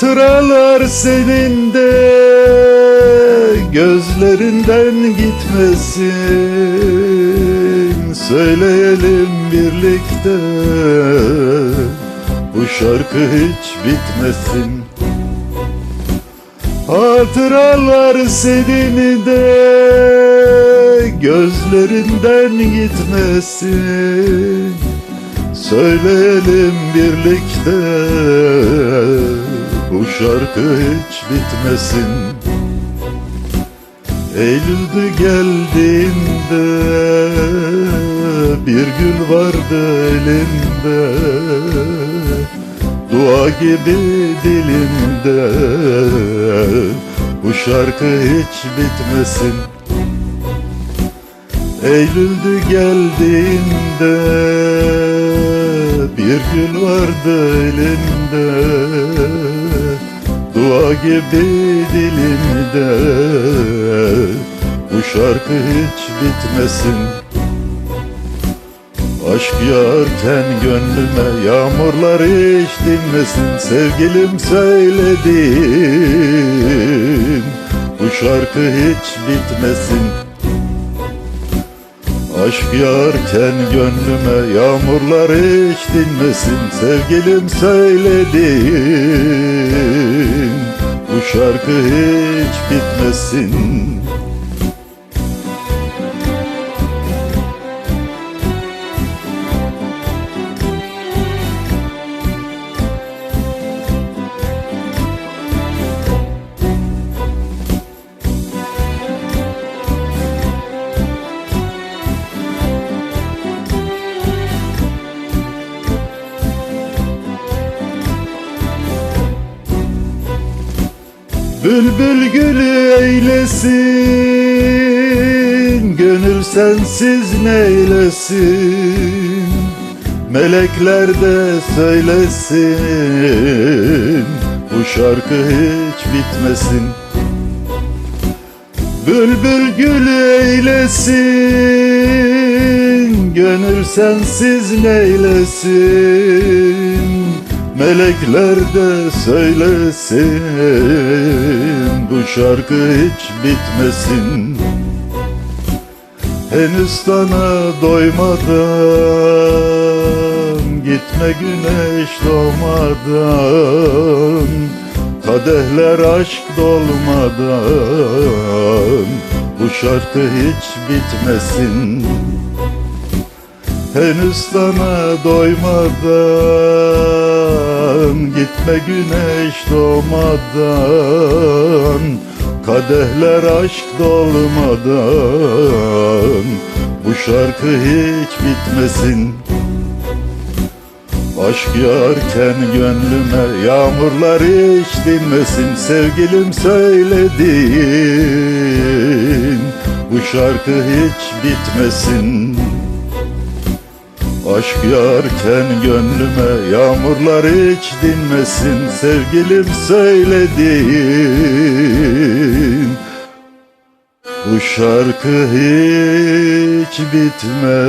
Hatıralar senin de gözlerinden gitmesin. Söyleyelim birlikte bu şarkı hiç bitmesin. Hatıralar senin de gözlerinden gitmesin. Söyleyelim birlikte bu şarkı hiç bitmesin. Eylül'de geldiğinde bir gül vardı elinde. Dua gibi dilimde bu şarkı hiç bitmesin. Eylül'de geldiğinde bir gül vardı elinde Dua gibi dilimde bu şarkı hiç bitmesin. Aşk yağarken gönlüme yağmurlar hiç dinmesin. Sevgilim söyledim bu şarkı hiç bitmesin Aşk yağarken gönlüme yağmurlar hiç dinmesin Sevgilim söyledim bu şarkı hiç bitmesin Bülbül gülü eylesin Gönül sensiz neylesin? Melekler de söylesin Bu şarkı hiç bitmesin. Bülbül gülü eylesin Gönül sensiz neylesin Melekler de söylesin Bu şarkı hiç bitmesin. Henüz sana doymadan Gitme güneş doğmadan Kadehler aşk dolmadan Bu şarkı hiç bitmesin. Henüz sana doymadan Gitme güneş doğmadan Kadehler aşk dolmadan. Bu şarkı hiç bitmesin. Aşk yağarken gönlüme yağmurlar hiç dinmesin. Sevgilim söyledin Bu şarkı hiç bitmesin Aşk yağarken gönlüme yağmurlar hiç dinmesin Sevgilim söyledin Bu şarkı hiç bitmesin